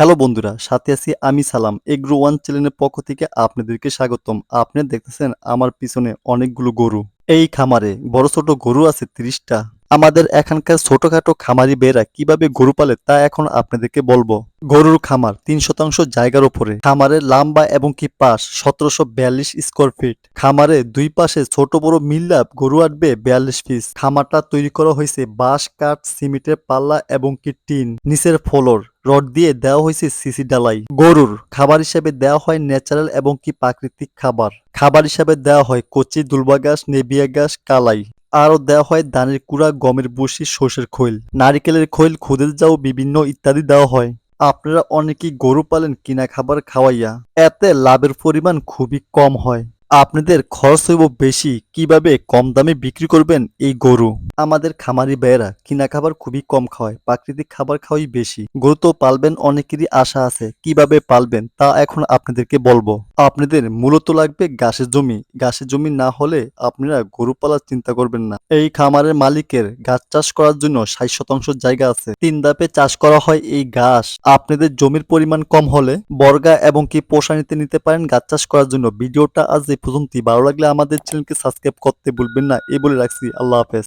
Hello বন্ধুরা, সাথে আছি আমি সালাম এগ্রো ওয়ান চ্যানেলের পক্ষ থেকে আপনাদেরকে স্বাগতম। আপনি দেখতেছেন আমার পিছনে অনেকগুলো গরু। এই খামারে বড় ছোট গরু আছে তিরিশটা। আমাদের এখানকার ছোটখাটো খামারি বেরা কীভাবে গরু পালে তা এখন আপনাদেরকে বলব। গরুর খামার তিন শতাংশ জায়গার উপরে খামারের লম্বা এবং কি পাশ সতেরোশো বিয়াল্লিশ স্কোয়ার ফিট। খামারে দুই পাশে ছোট বড় মিল্লাপ গরু আটবে বিয়াল্লিশ পিস। খামারটা তৈরি করা হয়েছে বাঁশ, কাঠ, সিমেন্টের পাল্লা এবং কি টিন। নিচের ফ্লোর রড দিয়ে দেওয়া হয়েছে সিসি ডালাই গরুর খাবার হিসেবে দেওয়া হয় ন্যাচারাল এবং কি প্রাকৃতিক খাবার। খাবার হিসেবে দেওয়া হয় কচি দুলবা গাছ, নেবিয়া গাছ, কালাই। আরও দেওয়া হয় ধানের কুড়া, গমের বসি সর্ষের খৈল। নারিকেলের খৈল, খুদের যাও বিভিন্ন ইত্যাদি দেওয়া হয়। আপনারা অনেকেই গরু পালেন কিনা খাবার খাওয়াইয়া। এতে লাভের পরিমাণ খুবই কম হয়। আপনাদের খরচ হইব বেশি, কীভাবে কম দামে বিক্রি করবেন এই গরু? আমাদের খামারি ভাইয়েরা কিনা খাবার খুবই কম খাওয়ায়, প্রাকৃতিক খাবার খাওয়াই বেশি। গরু তো পালবেন, অনেকেরই আশা আছে। কীভাবে পালবেন তা এখন আপনাদেরকে বলব। আপনাদের মূলত লাগবে ঘাসের জমি। ঘাসের জমি না হলে আপনারা গরু পালার চিন্তা করবেন না। এই খামারের মালিকের গাছ চাষ করার জন্য ষাট শতাংশ জায়গা আছে। তিন ধাপে চাষ করা হয় এই ঘাস। আপনাদের জমির পরিমাণ কম হলে বর্গা এবং কি পোষা নিতে নিতে পারেন গাছ চাষ করার জন্য। ভিডিওটা আজ পর্যন্তই ভালো লাগলে আমাদের চ্যানেলকে সাবস্ক্রাইব করতে ভুলবেন না। এই বলে রাখছি। আল্লাহ হাফেজ।